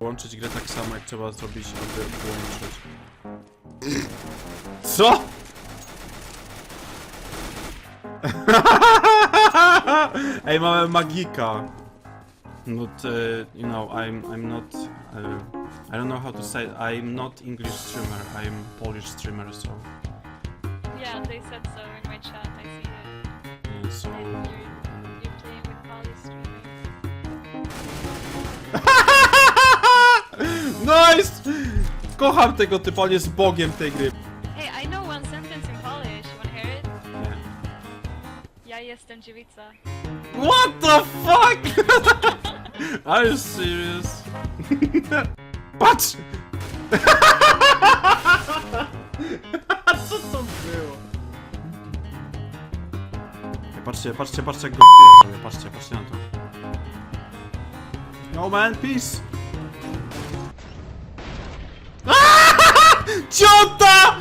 wyłączyć grę tak samo, jak trzeba zrobić, aby włączyć. Co? Ej, mamy magika. Not, uh, you know, I'm, I'm not, uh, I don't know how to say it. I'm not English streamer, I'm Polish streamer, so, Yeah, they said so in my chat. I see it. yeah, so, Kocham tego typa, on jest bogiem tej gry. Hey, I know one sentence in Polish. You wanna hear it? Ja jestem dziewica. What the fuck? Are you serious? Patrz! Co to było? Patrzcie, patrzcie, patrzcie jak go sobie. Patrzcie, patrzcie na to. No man, peace! Ciota!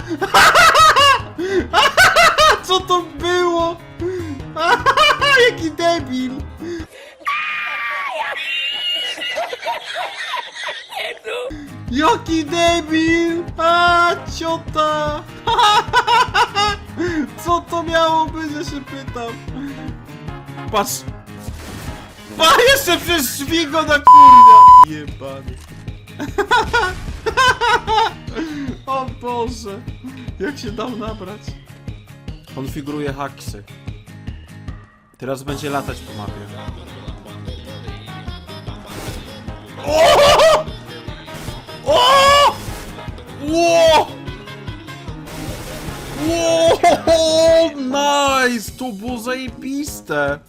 Co to było? Jaki debil! Jaki debil! A, ciota! Co to miało być, ja się pytam? Patrz! A, jeszcze przez drzwi go na kurwa! Jebany. Boże! Jak się dał nabrać? Konfiguruje haksy. Teraz będzie latać po mapie. O! O! Ło! Ło! Nice! To było zajebiste!